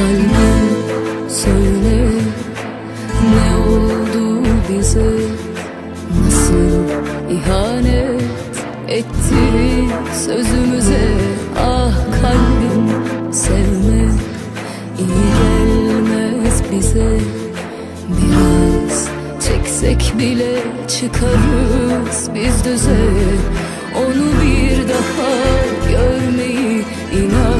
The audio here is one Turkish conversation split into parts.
Kalbim söyle ne oldu bize? Nasıl ihanet etti sözümüze? Ah kalbim sevme iyi gelmez bize. Biraz çeksek bile çıkarız biz düze. Onu bir daha görmeyi inan.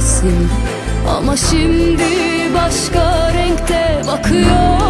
silemezsin Ama şimdi başka renkte bakıyor